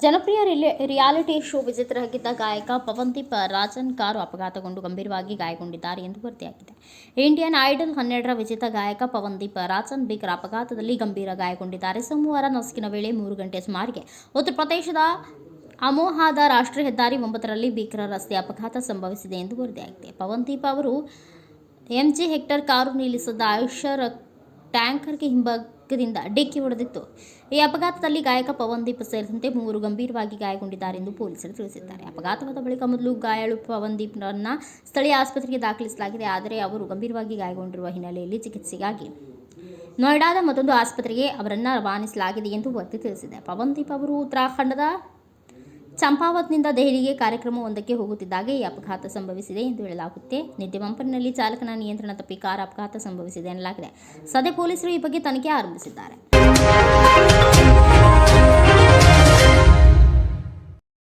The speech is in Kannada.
ಜನಪ್ರಿಯ ರಿಯಾಲಿಟಿ ಶೋ ವಿಜೇತರಾಗಿದ್ದ ಗಾಯಕ ಪವನ್ದೀಪ್ ರಾಜನ್ ಕಾರು ಅಪಘಾತಗೊಂಡು ಗಂಭೀರವಾಗಿ ಗಾಯಗೊಂಡಿದ್ದಾರೆ ಎಂದು ವರದಿಯಾಗಿದೆ. ಇಂಡಿಯನ್ ಐಡಲ್ ಹನ್ನೆರಡರ ವಿಜೇತ ಗಾಯಕ ಪವನ್ದೀಪ್ ರಾಜನ್ ಬಿಕ್ರ ಅಪಘಾತದಲ್ಲಿ ಗಂಭೀರ ಗಾಯಗೊಂಡಿದ್ದಾರೆ. ಸೋಮವಾರ ನಸುಕಿನ ವೇಳೆ ಮೂರು ಗಂಟೆ ಸುಮಾರಿಗೆ ಉತ್ತರ ಪ್ರದೇಶದ ಅಮೋಹಾದ ರಾಷ್ಟ್ರೀಯ ಹೆದ್ದಾರಿ ಒಂಬತ್ತರಲ್ಲಿ ಭೀಕರ ರಸ್ತೆ ಅಪಘಾತ ಸಂಭವಿಸಿದೆ ಎಂದು ವರದಿಯಾಗಿದೆ. ಪವನ್ದೀಪ್ ಅವರು ಎಂಜಿ ಹೆಕ್ಟರ್ ಕಾರು ನಿಲ್ಲಿಸಿದ್ದ ಐಷರ್ ಟ್ಯಾಂಕರ್ಗೆ ಹಿಂಭಾಗದಿಂದ ಡಿಕ್ಕಿ ಹೊಡೆದಿತ್ತು. ಈ ಅಪಘಾತದಲ್ಲಿ ಗಾಯಕ ಪವನ್ದೀಪ್ ಸೇರಿದಂತೆ ಮೂವರು ಗಂಭೀರವಾಗಿ ಗಾಯಗೊಂಡಿದ್ದಾರೆ ಎಂದು ಪೊಲೀಸರು ತಿಳಿಸಿದ್ದಾರೆ. ಅಪಘಾತವಾದ ಬಳಿಕ ಮೊದಲು ಗಾಯಾಳು ಪವನ್ದೀಪ್ರನ್ನ ಸ್ಥಳೀಯ ಆಸ್ಪತ್ರೆಗೆ ದಾಖಲಿಸಲಾಗಿದೆ. ಆದರೆ ಅವರು ಗಂಭೀರವಾಗಿ ಗಾಯಗೊಂಡಿರುವ ಹಿನ್ನೆಲೆಯಲ್ಲಿ ಚಿಕಿತ್ಸೆಗಾಗಿ ನೋಯ್ಡಾದ ಮತ್ತೊಂದು ಆಸ್ಪತ್ರೆಗೆ ಅವರನ್ನು ರವಾನಿಸಲಾಗಿದೆ ಎಂದು ವರದಿ ತಿಳಿಸಿದೆ. ಪವನ್ದೀಪ್ ಅವರು ಉತ್ತರಾಖಂಡದ ಚಂಪಾವತ್ನಿಂದ ದೆಹಲಿಗೆ ಕಾರ್ಯಕ್ರಮವೊಂದಕ್ಕೆ ಹೋಗುತ್ತಿದ್ದಾಗ ಈ ಅಪಘಾತ ಸಂಭವಿಸಿದೆ ಎಂದು ಹೇಳಲಾಗುತ್ತೆ. ನಿದ್ದೆ ಬಂಪರ್ನಲ್ಲಿ ಚಾಲಕನ ನಿಯಂತ್ರಣ ತಪ್ಪಿ ಕಾರ್ ಅಪಘಾತ ಸಂಭವಿಸಿದೆ ಎನ್ನಲಾಗಿದೆ. ಸದ್ಯ ಪೊಲೀಸರು ಈ ಬಗ್ಗೆ ತನಿಖೆ ಆರಂಭಿಸಿದ್ದಾರೆ.